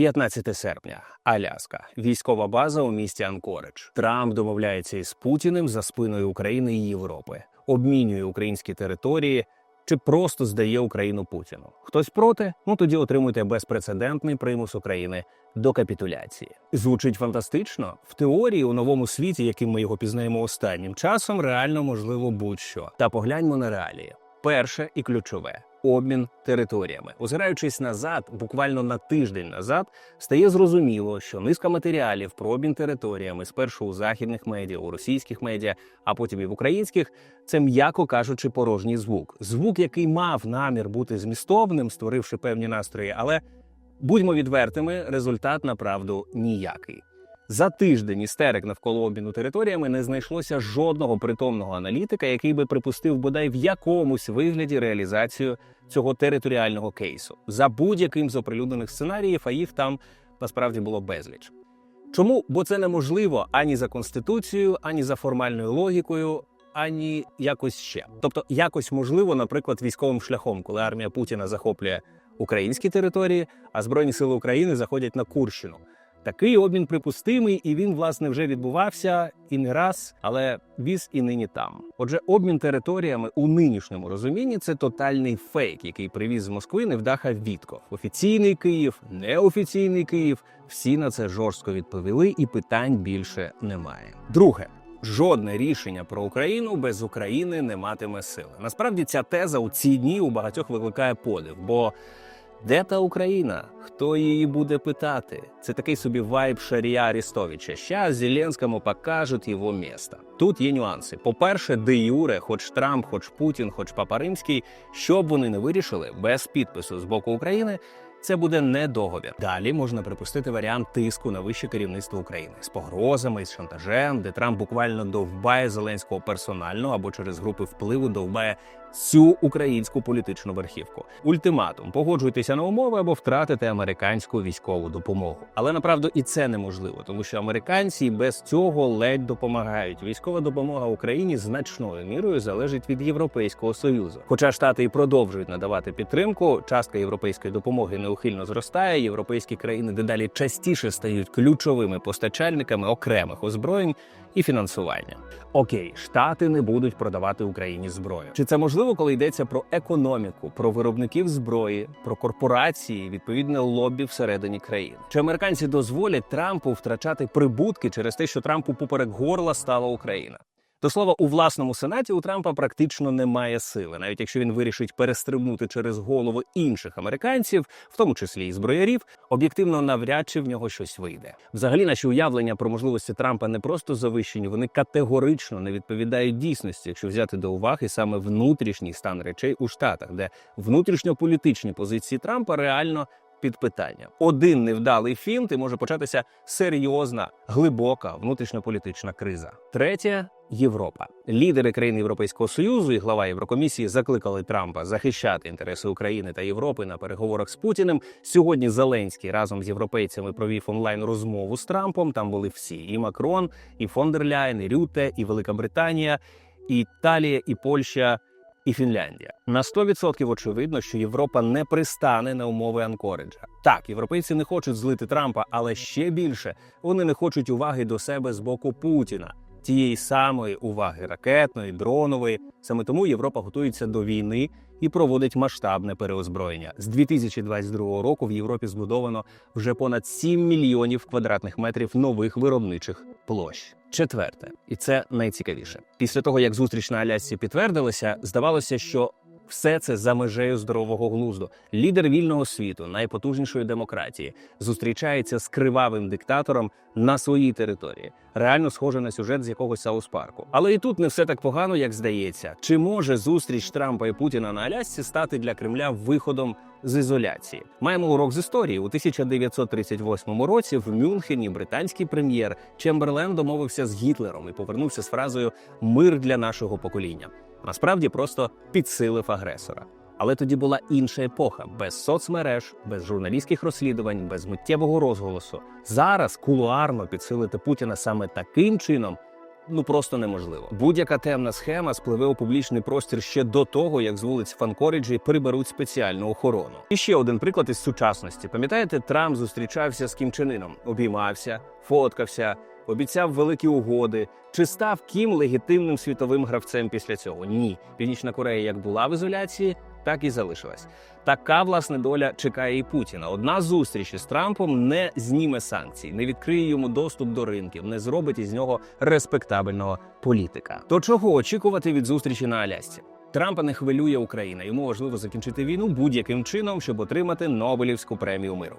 15 серпня, Аляска, військова база у місті Анкоридж. Трамп домовляється із Путіним за спиною України і Європи, обмінює українські території чи просто здає Україну Путіну. Хтось проти? Ну тоді отримуйте безпрецедентний примус України до капітуляції. Звучить фантастично. В теорії у новому світі, яким ми його пізнаємо останнім часом, реально можливо будь-що. Та погляньмо на реалії. Перше і ключове обмін територіями. Озираючись назад, буквально на тиждень назад, стає зрозуміло, що низка матеріалів про обмін територіями спершу у західних медіа, у російських медіа, а потім і в українських, це м'яко кажучи, порожній звук. Звук, який мав намір бути змістовним, створивши певні настрої, але будьмо відвертими, результат направду ніякий. За тиждень істерик навколо обміну територіями не знайшлося жодного притомного аналітика, який би припустив бодай в якомусь вигляді реалізацію цього територіального кейсу за будь-яким з оприлюднених сценаріїв, а їх там насправді було безліч. Чому? Бо це неможливо ані за конституцією, ані за формальною логікою, ані якось ще. Тобто, якось можливо, наприклад, військовим шляхом, коли армія Путіна захоплює українські території, а збройні сили України заходять на Курщину. Такий обмін припустимий, і він власне вже відбувався і не раз, але віз і нині там. Отже, обмін територіями у нинішньому розумінні це тотальний фейк, який привіз з Москви невдаха Вітков. Офіційний Київ, неофіційний Київ. Всі на це жорстко відповіли, і питань більше немає. Друге. Жодне рішення про Україну без України не матиме сили. Насправді ця теза у ці дні у багатьох викликає подив, бо де та Україна? Хто її буде питати? Це такий собі вайб Шарія Арістовича. Щас Зеленському покажуть його місто. Тут є нюанси. По-перше, де Юре, хоч Трамп, хоч Путін, хоч Папа Римський, що б вони не вирішили без підпису з боку України. Це буде не договір. Далі можна припустити варіант тиску на вище керівництво України з погрозами, з шантажем, де Трамп буквально довбає Зеленського персонально або через групи впливу довбає всю українську політичну верхівку. Ультиматум: погоджуйтеся на умови або втратите американську військову допомогу. Але направду і це неможливо, тому що американці без цього ледь допомагають. Військова допомога Україні значною мірою залежить від Європейського союзу. Хоча штати і продовжують надавати підтримку, частка європейської допомоги неухильно зростає. Європейські країни дедалі частіше стають ключовими постачальниками окремих озброєнь і фінансування. Окей, штати не будуть продавати Україні зброю. Чи це можливо, коли йдеться про економіку, про виробників зброї, про корпорації, відповідне лобі всередині країни? Чи американці дозволять Трампу втрачати прибутки через те, що Трампу поперек горла стала Україна? До слова, у власному сенаті у Трампа практично немає сили, навіть якщо він вирішить перестрибнути через голову інших американців, в тому числі і зброярів, об'єктивно навряд чи в нього щось вийде. Взагалі, наші уявлення про можливості Трампа не просто завищені, вони категорично не відповідають дійсності, якщо взяти до уваги саме внутрішній стан речей у штатах, де внутрішньополітичні позиції Трампа реально під питання. Один невдалий фінт і може початися серйозна, глибока внутрішньополітична криза. Третє Європа. Лідери країн Європейського союзу і глава Єврокомісії закликали Трампа захищати інтереси України та Європи на переговорах з Путіним. Сьогодні Зеленський разом з європейцями провів онлайн розмову з Трампом. Там були всі: і Макрон, і фон дер Ляйн, і Рюте, і Велика Британія, і Італія, і Польща. І Фінляндія на 100% очевидно, що Європа не пристане на умови Анкориджа. Так, європейці не хочуть злити Трампа, але ще більше вони не хочуть уваги до себе з боку Путіна тієї самої уваги ракетної, дронової. Саме тому Європа готується до війни і проводить масштабне переозброєння. З 2022 року в Європі збудовано вже понад 7 мільйонів квадратних метрів нових виробничих площ. Четверте, і це найцікавіше. Після того як зустріч на Алясці підтвердилася, здавалося, що все це за межею здорового глузду. Лідер вільного світу, найпотужнішої демократії, зустрічається з кривавим диктатором на своїй території. Реально схоже на сюжет з якогось Саус-парку. Але і тут не все так погано, як здається. Чи може зустріч Трампа і Путіна на Алясці стати для Кремля виходом з ізоляції? Маємо урок з історії у 1938 році. В Мюнхені британський прем'єр Чемберлен домовився з Гітлером і повернувся з фразою Мир для нашого покоління насправді просто підсилив агресора. Але тоді була інша епоха без соцмереж, без журналістських розслідувань, без миттєвого розголосу. Зараз кулуарно підсилити Путіна саме таким чином ну просто неможливо. Будь-яка темна схема спливе у публічний простір ще до того, як з вулиць Фанкоріджі приберуть спеціальну охорону. І ще один приклад із сучасності. Пам'ятаєте, Трамп зустрічався з Кім Чен Іном, обіймався, фоткався. Обіцяв великі угоди. Чи став Кім легітимним світовим гравцем після цього? Ні. Північна Корея як була в ізоляції, так і залишилась. Така власне доля чекає і Путіна. Одна зустріч із Трампом не зніме санкцій, не відкриє йому доступ до ринків, не зробить із нього респектабельного політика. То чого очікувати від зустрічі на Алясці? Трампа не хвилює Україна. Йому важливо закінчити війну будь-яким чином, щоб отримати Нобелівську премію миру.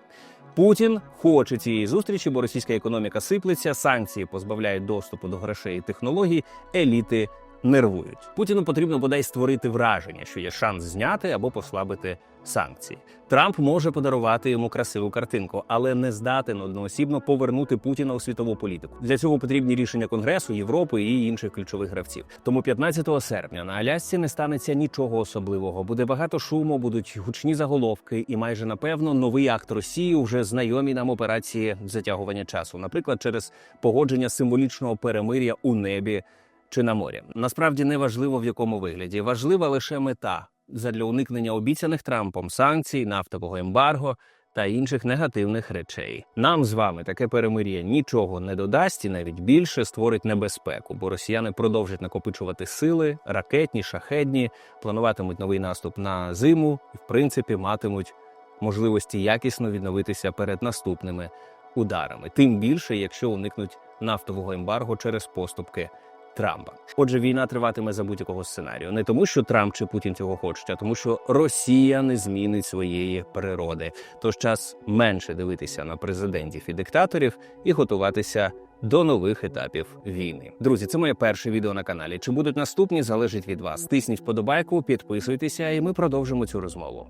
Путін хоче цієї зустрічі, бо російська економіка сиплеться, санкції позбавляють доступу до грошей і технологій, еліти нервують. Путіну потрібно бодай створити враження, що є шанс зняти або послабити санкції. Трамп може подарувати йому красиву картинку, але не здатен одноосібно повернути Путіна у світову політику. Для цього потрібні рішення Конгресу, Європи і інших ключових гравців. Тому 15 серпня на Алясці не станеться нічого особливого. Буде багато шуму, будуть гучні заголовки, і майже напевно новий акт Росії вже знайомі нам операції затягування часу, наприклад, через погодження символічного перемиря у небі чи на морі. Насправді не важливо в якому вигляді, важлива лише мета задля уникнення обіцяних Трампом санкцій, нафтового ембарго та інших негативних речей. Нам з вами таке перемир'я нічого не додасть і навіть більше створить небезпеку, бо росіяни продовжать накопичувати сили, ракетні, шахедні, плануватимуть новий наступ на зиму і, в принципі, матимуть можливості якісно відновитися перед наступними ударами. Тим більше, якщо уникнуть нафтового ембарго через поступки. Трампа. Отже, війна триватиме за будь-якого сценарію. Не тому, що Трамп чи Путін цього хочуть, а тому, що Росія не змінить своєї природи. Тож час менше дивитися на президентів і диктаторів і готуватися до нових етапів війни. Друзі, це моє перше відео на каналі. Чи будуть наступні, залежить від вас. Тисніть вподобайку, підписуйтеся, і ми продовжимо цю розмову.